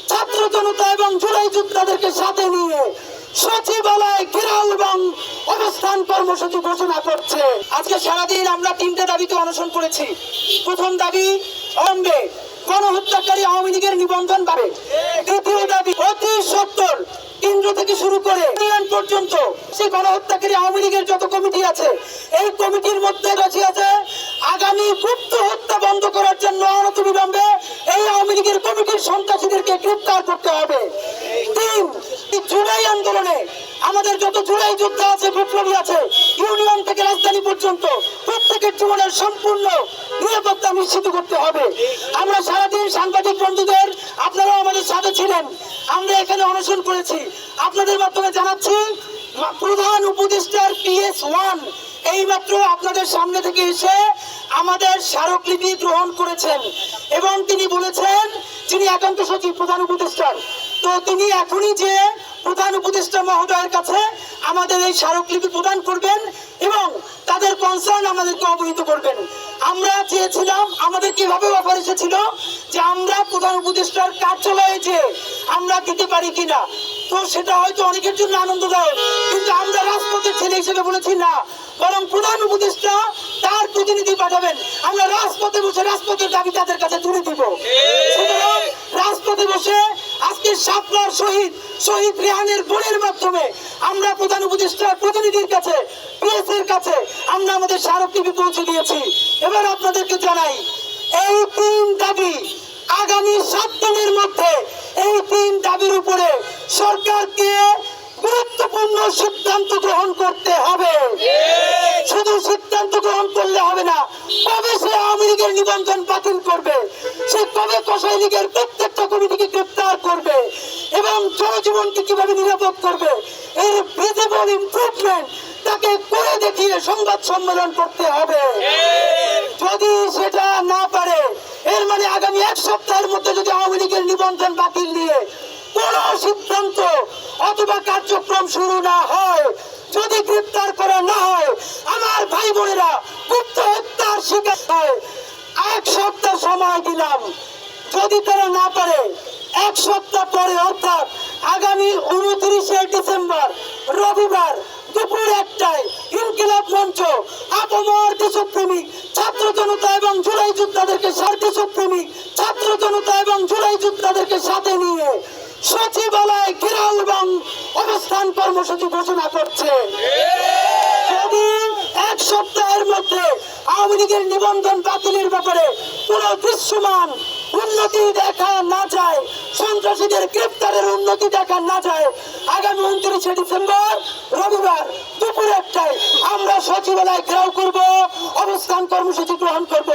ছাত্র জনতা এবং জুলাই যোদ্ধাদেরকে সাথে নিয়ে সচিবালয় ঘেরাও এবং অবস্থান কর্মসূচি ঘোষণা করছে। আজকে সারাদিন আমরা তিনটে দাবিতে অনশন করেছি। প্রথম দাবি অম্বে গণহত্যাকারী আওয়ামী লীগের নিবন্ধন পাবে। দ্বিতীয় দাবি, অতি সত্তর কেন্দ্র থেকে শুরু করে পর্যন্ত সেই গণহত্যাকারী আওয়ামী লীগের যত কমিটি আছে, এই কমিটির মধ্যে রয়েছে আগামী গুপ্ত হত্যা বন্ধ করার জন্য অনতিবিলম্বে এই আওয়ামী লীগের কমিটির সন্ত্রাসীদেরকে গ্রেপ্তার করতে হবে। তিন জুলাই আন্দোলনে আমাদের যত জুলাই যোদ্ধা আছে, বিপ্লবী আছে, ইউনিয়ন থেকে রাজধানী পর্যন্ত প্রত্যেকের জীবনের সম্পূর্ণ নিরাপত্তা নিশ্চিত করতে হবে। আমরা সারাদিন সাংবাদিক বন্ধুদের, আপনারাও আমাদের সাথে ছিলেন। আমরা এখানে অনশন করেছি। আপনাদের মাধ্যমে জানাচ্ছি, প্রধান উপদেষ্টার পিএস ওয়ান এইমাত্র আপনাদের সামনে থেকে এসে আমাদের স্মারকলিপি গ্রহণ করেছেন এবং তিনি বলেছেন, যিনি একান্ত সচিব, প্রধান উপদেষ্টার তো তিনি এখনই যে প্রধান উপদেষ্টা মহোদয়ের কাছে আমাদের এই স্মারকলিপি প্রদান করবেন এবং তাদের কনসার্ন আমাদেরকে অবহিত করবেন। আমরা চেয়েছিলাম, আমাদের কীভাবে অফার এসেছিল যে আমরা প্রধান উপদেষ্টার কার্যালয়ে যে আমরা দিতে পারি কিনা তো সেটা হয়তো অনেকের জন্য আনন্দদায়ক, কিন্তু আমরা রাজপথের ছেলে হিসেবে বলেছি না। বরং প্রধান উপদেষ্টা তার প্রতিনিধি পাঠাবেন। আমরা রাজপথে বসে রাজপথের দাবি তাদের কাছে তুলে দিব। সুতরাং রাজপথে বসে আজকে সাতবার শহীদ শহীদ রেহানের বোনের মাধ্যমে আমরা প্রধান উপদেষ্টার প্রতিনিধির কাছে পিএস এর কাছে আমরা আমাদের স্মারকলিপি পৌঁছে দিয়েছি। এবার আপনাদেরকে জানাই, এই তিন দাবি আগামী সাত দিনের মধ্যে এই তিন দাবির উপরে সরকারকে গুরুত্বপূর্ণ সিদ্ধান্ত গ্রহণ করতে হবে। শুধু সিদ্ধান্ত গ্রহণ করলে হবে না কবে সে আওয়ামী লীগের নিবন্ধন বাতিল করবে? সে কবে কসাই লীগের প্রত্যেকটা কমিটিকে গ্রেপ্তার করবে? এবং জনজীবনকে কীভাবে নিরাপদ করবে? এর ভিজিবল ইমপ্রুভমেন্ট তাকে করে দেখিয়ে সংবাদ সম্মেলন করতে হবে। যদি সেটা না পারে এর মানে আগামী এক সপ্তাহের মধ্যে যদি আওয়ামী লীগের নিবন্ধন বাতিল দিয়ে কোন সিদ্ধান্ত অথবা কার্যক্রম শুরু না হয়, যদি গ্রেপ্তার করা না হয়, আমার ভাই বোনেরা গুপ্ত হত্যার শিকার হয়। এক সপ্তাহ সময় দিলাম। যদি তারা না পারে, এক সপ্তাহ পরে অর্থাৎ আগামী উনত্রিশে ডিসেম্বর, রবিবার দুপুর একটায় ইনকিলাব মঞ্চ, আপমর দেশপ্রেমিক ছাত্র জনতা এবং জুলাই যোদ্ধাদেরকে সার দেশপ্রেমিক ছাত্র জনতা এবং জুলাই যোদ্ধাদেরকে সাথে নিয়ে সচিবালয় ঘেরাও এবং অবস্থান কর্মসূচি ঘোষণা করছে। যদি এক সপ্তাহের মধ্যে আওয়ামী লীগের নিবন্ধন বাতিলের ব্যাপারে পুরো দৃশ্যমান উন্নতি দেখা না যায়, সন্ত্রাসীদের গ্রেপ্তারের উন্নতি দেখা না যায়। আগামী উনত্রিশে ডিসেম্বর, রবিবার দুপুর একটায় আমরা সচিবালয় ঘেরাও করব, অবস্থান কর্মসূচি গ্রহণ করব।